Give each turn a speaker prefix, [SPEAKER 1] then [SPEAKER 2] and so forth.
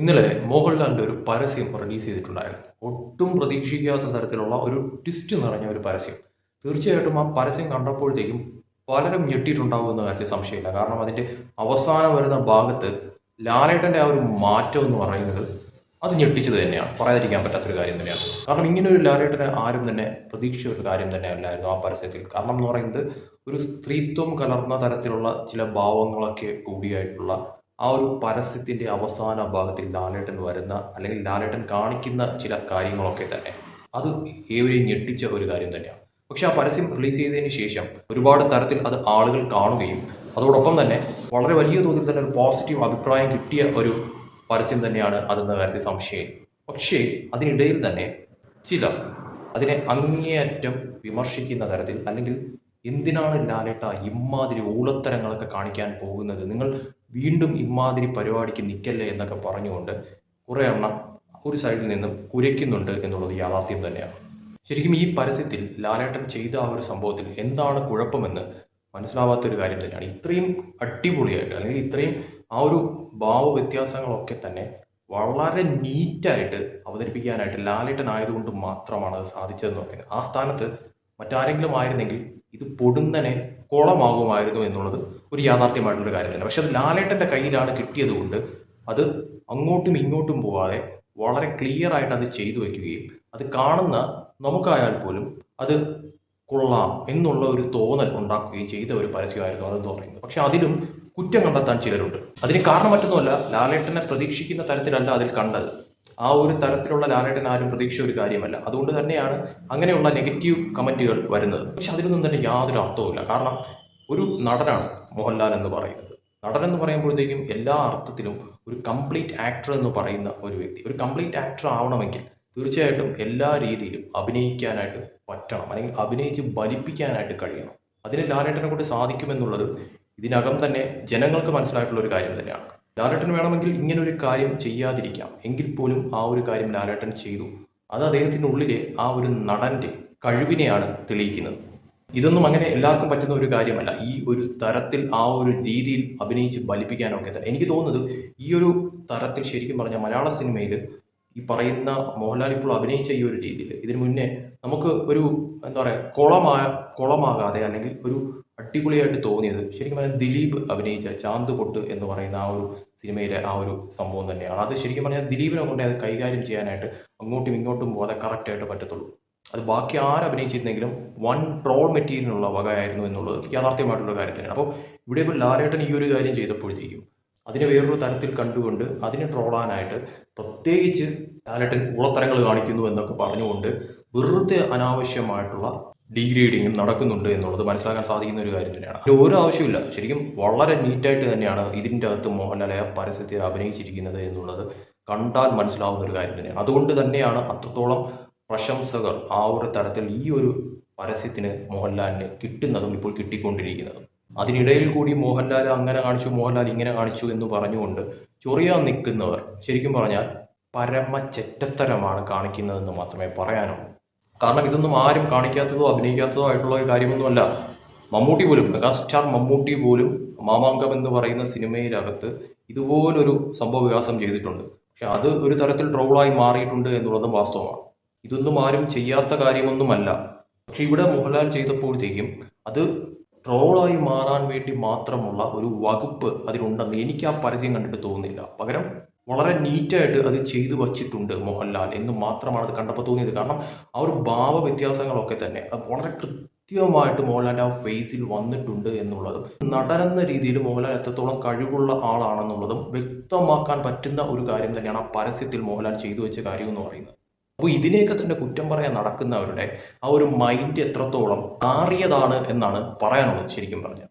[SPEAKER 1] ഇന്നലെ മോഹൻലാലിന്റെ ഒരു പരസ്യം റിലീസ് ചെയ്തിട്ടുണ്ടായിരുന്നു. ഒട്ടും പ്രതീക്ഷിക്കാത്ത തരത്തിലുള്ള ഒരു ട്വിസ്റ്റ് നിറഞ്ഞ ഒരു പരസ്യം. തീർച്ചയായിട്ടും ആ പരസ്യം കണ്ടപ്പോഴത്തേക്കും പലരും ഞെട്ടിയിട്ടുണ്ടാകുമെന്ന കാര്യത്തിൽ സംശയമില്ല. കാരണം അതിന്റെ അവസാനം വരുന്ന ഭാഗത്ത് ലാലേട്ടന്റെ ആ ഒരു മാറ്റം എന്ന് പറയുന്നത് അത് ഞെട്ടിച്ചത് തന്നെയാണ്. പറയാതിരിക്കാൻ പറ്റാത്തൊരു കാര്യം തന്നെയാണ്. കാരണം ഇങ്ങനെ ഒരു ലാലേട്ടനെ ആരും തന്നെ പ്രതീക്ഷിച്ച ഒരു കാര്യം തന്നെ അല്ലായിരുന്നു ആ പരസ്യത്തിൽ. കാരണം എന്ന് പറയുന്നത് ഒരു സ്ത്രീത്വം കലർന്ന തരത്തിലുള്ള ചില ഭാവങ്ങളൊക്കെ കൂടിയായിട്ടുള്ള ആ ഒരു പരസ്യത്തിന്റെ അവസാന ഭാഗത്തിൽ ലാലേട്ടൻ വരുന്ന അല്ലെങ്കിൽ ലാലേട്ടൻ കാണിക്കുന്ന ചില കാര്യങ്ങളൊക്കെ തന്നെ. അത് ഏവരെയും ഞെട്ടിച്ച ഒരു കാര്യം തന്നെയാണ്. പക്ഷെ ആ പരസ്യം റിലീസ് ചെയ്തതിന് ശേഷം ഒരുപാട് തരത്തിൽ അത് ആളുകൾ കാണുകയും അതോടൊപ്പം തന്നെ വളരെ വലിയ തോതിൽ തന്നെ ഒരു പോസിറ്റീവ് അഭിപ്രായം കിട്ടിയ ഒരു പരസ്യം തന്നെയാണ് അതെന്ന കാര്യത്തിൽ സംശയം. പക്ഷേ അതിനിടയിൽ തന്നെ ചില അതിനെ അങ്ങേയറ്റം വിമർശിക്കുന്ന തരത്തിൽ അല്ലെങ്കിൽ എന്തിനാണ് ലാലേട്ട ഇമ്മാതിരി ഊളത്തരങ്ങളൊക്കെ കാണിക്കാൻ പോകുന്നത്? നിങ്ങൾ വീണ്ടും ഇമ്മാതിരി പരിപാടിക്ക് നിൽക്കല്ലേ എന്നൊക്കെ പറഞ്ഞുകൊണ്ട് കുറേ എണ്ണം ഒരു സൈഡിൽ നിന്നും കുരയ്ക്കുന്നുണ്ട് എന്നുള്ളത് യാഥാർത്ഥ്യം തന്നെയാണ്. ശരിക്കും ഈ പരസ്യത്തിൽ ലാലേട്ടൻ ചെയ്ത ആ ഒരു സംഭവത്തിൽ എന്താണ് കുഴപ്പമെന്ന് മനസ്സിലാവാത്തൊരു കാര്യം തന്നെയാണ്. ഇത്രയും അടിപൊളിയായിട്ട് അല്ലെങ്കിൽ ഇത്രയും ആ ഒരു ഭാവ വ്യത്യാസങ്ങളൊക്കെ തന്നെ വളരെ നീറ്റായിട്ട് അവതരിപ്പിക്കാനായിട്ട് ലാലേട്ടൻ ആയതുകൊണ്ട് മാത്രമാണ് അത് സാധിച്ചതെന്ന് പറയുന്നത്. ആ സ്ഥാനത്ത് മറ്റാരെങ്കിലും ആയിരുന്നെങ്കിൽ ഇത് പൊടുന്നനെ കുളമാകുമായിരുന്നു എന്നുള്ളത് ഒരു യാഥാർത്ഥ്യമായിട്ടുള്ള കാര്യം തന്നെ പക്ഷെ അത് ലാലേട്ടന്റെ കയ്യിലാണ് കിട്ടിയത് കൊണ്ട് അത് അങ്ങോട്ടും ഇങ്ങോട്ടും പോവാതെ വളരെ ക്ലിയർ ആയിട്ട് അത് ചെയ്തു വയ്ക്കുകയും അത് കാണുന്ന നമുക്കായാൽ പോലും അത് കൊള്ളാം എന്നുള്ള ഒരു തോന്നൽ ഉണ്ടാക്കുകയും ചെയ്ത ഒരു പരസ്യമായിരുന്നു അതെന്ന് പറയുന്നത്. പക്ഷെ അതിലും കുറ്റം കണ്ടെത്താൻ ചിലരുണ്ട്. അതിന് കാരണം മറ്റൊന്നുമല്ല ലാലേട്ടനെ പ്രതീക്ഷിക്കുന്ന തരത്തിലല്ല അതിൽ കണ്ടത്. ആ ഒരു തരത്തിലുള്ള ലാലേട്ടൻ ആരും പ്രതീക്ഷ ഒരു കാര്യമല്ല. അതുകൊണ്ട് തന്നെയാണ് അങ്ങനെയുള്ള നെഗറ്റീവ് കമന്റുകൾ വരുന്നത്. പക്ഷെ അതിലൊന്നും തന്നെ യാതൊരു അർത്ഥവുമില്ല. കാരണം ഒരു നടനാണ് മോഹൻലാൽ എന്ന് പറയുന്നത്. നടൻ എന്ന് പറയുമ്പോഴത്തേക്കും എല്ലാ അർത്ഥത്തിലും ഒരു കംപ്ലീറ്റ് ആക്ടർ എന്ന് പറയുന്ന ഒരു വ്യക്തി ഒരു കംപ്ലീറ്റ് ആക്ടർ ആവണമെങ്കിൽ തീർച്ചയായിട്ടും എല്ലാ രീതിയിലും അഭിനയിക്കാനായിട്ട് പറ്റണം. അല്ലെങ്കിൽ അഭിനയിച്ച് ബലിപ്പിക്കാനായിട്ട് കഴിയണം. അതിന് ലാലേട്ടനെ കൊണ്ട് സാധിക്കുമെന്നുള്ളത് ഇതിനകം തന്നെ ജനങ്ങൾക്ക് മനസ്സിലായിട്ടുള്ള ഒരു കാര്യം തന്നെയാണ്. ലാലേട്ടൻ വേണമെങ്കിൽ ഇങ്ങനെ ഒരു കാര്യം ചെയ്യാതിരിക്കാം. എങ്കിൽ പോലും ആ ഒരു കാര്യം ലാലേട്ടൻ ചെയ്തു. അത് അദ്ദേഹത്തിന്റെ ഉള്ളിലെ ആ ഒരു നടന്റെ കഴിവിനെയാണ് തെളിയിക്കുന്നത്. ഇതൊന്നും അങ്ങനെ എല്ലാവർക്കും പറ്റുന്ന ഒരു കാര്യമല്ല. ഈ ഒരു തരത്തിൽ ആ ഒരു രീതിയിൽ അഭിനയിച്ച് ബലിപ്പിക്കാനൊക്കെ തന്നെ. എനിക്ക് തോന്നുന്നത് ഈ ഒരു തരത്തിൽ ശരിക്കും പറഞ്ഞാൽ മലയാള സിനിമയിൽ ഈ പറയുന്ന മോഹൻലാൽ ഇപ്പോൾ അഭിനയിച്ച ഈ ഒരു രീതിയിൽ ഇതിനു മുന്നേ നമുക്ക് ഒരു എന്താ പറയുക കുളമാ കുളമാകാതെ അല്ലെങ്കിൽ ഒരു അടിപൊളിയായിട്ട് തോന്നിയത് ശരിക്കും പറഞ്ഞാൽ ദിലീപ് അഭിനയിച്ച ചാന്ത് പൊട്ട് എന്ന് പറയുന്ന ആ ഒരു സിനിമയിലെ ആ ഒരു സംഭവം തന്നെയാണ്. അത് ശരിക്കും പറഞ്ഞാൽ ദിലീപിനെ കൊണ്ടേ അത് കൈകാര്യം ചെയ്യാനായിട്ട് അങ്ങോട്ടും ഇങ്ങോട്ടും പോകാതെ കറക്റ്റായിട്ട് പറ്റത്തുള്ളൂ. അത് ബാക്കി ആരഭിനയിച്ചിരുന്നെങ്കിലും വൺ ട്രോൾ മെറ്റീരിയലിനുള്ള വകയായിരുന്നു എന്നുള്ളത് യാഥാർത്ഥ്യമായിട്ടുള്ള കാര്യം തന്നെയാണ് അപ്പോൾ ഇവിടെ ഇപ്പോൾ ലാലേട്ടൻ ഈ ഒരു കാര്യം ചെയ്തപ്പോഴത്തേക്കും അതിനെ വേറൊരു തരത്തിൽ കണ്ടുകൊണ്ട് അതിനെ ട്രോളാനായിട്ട് പ്രത്യേകിച്ച് ലാലേട്ടൻ ഉളത്തരങ്ങൾ കാണിക്കുന്നു എന്നൊക്കെ പറഞ്ഞുകൊണ്ട് വെറുതെ അനാവശ്യമായിട്ടുള്ള ഡീഗ്രേഡിങ്ങും നടക്കുന്നുണ്ട് എന്നുള്ളത് മനസ്സിലാക്കാൻ സാധിക്കുന്ന ഒരു കാര്യം തന്നെയാണ്. ഒരു ആവശ്യമില്ല ശരിക്കും വളരെ നീറ്റായിട്ട് തന്നെയാണ് ഇതിന്റെ അകത്ത് മോഹൻലാലയ പരസ്യത്തിൽ അഭിനയിച്ചിരിക്കുന്നത് എന്നുള്ളത് കണ്ടാൽ മനസ്സിലാവുന്ന ഒരു കാര്യം തന്നെയാണ്. അതുകൊണ്ട് തന്നെയാണ് അത്രത്തോളം പ്രശംസകൾ ആ ഒരു തരത്തിൽ ഈ ഒരു പരസ്യത്തിന് മോഹൻലാലിന് കിട്ടുന്നതും ഇപ്പോൾ കിട്ടിക്കൊണ്ടിരിക്കുന്നതും. അതിനിടയിൽ കൂടി മോഹൻലാൽ അങ്ങനെ കാണിച്ചു മോഹൻലാൽ ഇങ്ങനെ കാണിച്ചു എന്ന് പറഞ്ഞുകൊണ്ട് ചൊറിയാൻ നിൽക്കുന്നവർ ശരിക്കും പറഞ്ഞാൽ പരമ ചെറ്റത്തരമാണ് കാണിക്കുന്നതെന്ന് മാത്രമേ പറയാനുള്ളൂ. കാരണം ഇതൊന്നും ആരും കാണിക്കാത്തതോ അഭിനയിക്കാത്തതോ ആയിട്ടുള്ള ഒരു കാര്യമൊന്നുമല്ല. മമ്മൂട്ടി പോലും മെഗാസ്റ്റാർ മമ്മൂട്ടി പോലും മാമാങ്കം എന്ന് പറയുന്ന സിനിമയിലകത്ത് ഇതുപോലൊരു സംഭവ വികാസം ചെയ്തിട്ടുണ്ട്. പക്ഷെ അത് ഒരു തരത്തിൽ ട്രോളായി മാറിയിട്ടുണ്ട് എന്നുള്ളതും വാസ്തവമാണ്. ഇതൊന്നും ആരും ചെയ്യാത്ത കാര്യമൊന്നുമല്ല. പക്ഷെ ഇവിടെ മോഹൻലാൽ ചെയ്തപ്പോഴത്തേക്കും അത് ട്രോളായി മാറാൻ വേണ്ടി മാത്രമുള്ള ഒരു വകുപ്പ് അതിലുണ്ടെന്ന് എനിക്ക് ആ പരസ്യം കണ്ടിട്ട് തോന്നുന്നില്ല. പകരം വളരെ നീറ്റായിട്ട് അത് ചെയ്തു വച്ചിട്ടുണ്ട് മോഹൻലാൽ എന്ന് മാത്രമാണ് അത് കണ്ടപ്പോൾ തോന്നിയത്. കാരണം ആ ഒരു ഭാവ വ്യത്യാസങ്ങളൊക്കെ തന്നെ വളരെ കൃത്യമായിട്ട് മോഹൻലാൽ ആ ഫേസിൽ വന്നിട്ടുണ്ട് എന്നുള്ളതും നടനെന്ന രീതിയിൽ മോഹൻലാൽ എത്രത്തോളം കഴിവുള്ള ആളാണെന്നുള്ളതും വ്യക്തമാക്കാൻ പറ്റുന്ന ഒരു കാര്യം തന്നെയാണ് ആ പരസ്യത്തിൽ മോഹൻലാൽ ചെയ്തു വെച്ച കാര്യം എന്ന് പറയുന്നത്. അപ്പോൾ ഇതിനെയൊക്കെ തന്നെ കുറ്റം പറയാൻ നടക്കുന്നവരുടെ ആ ഒരു മൈൻഡ് എത്രത്തോളം മാറിയതാണ് എന്നാണ് പറയാനുള്ളത് ശരിക്കും പറഞ്ഞാൽ.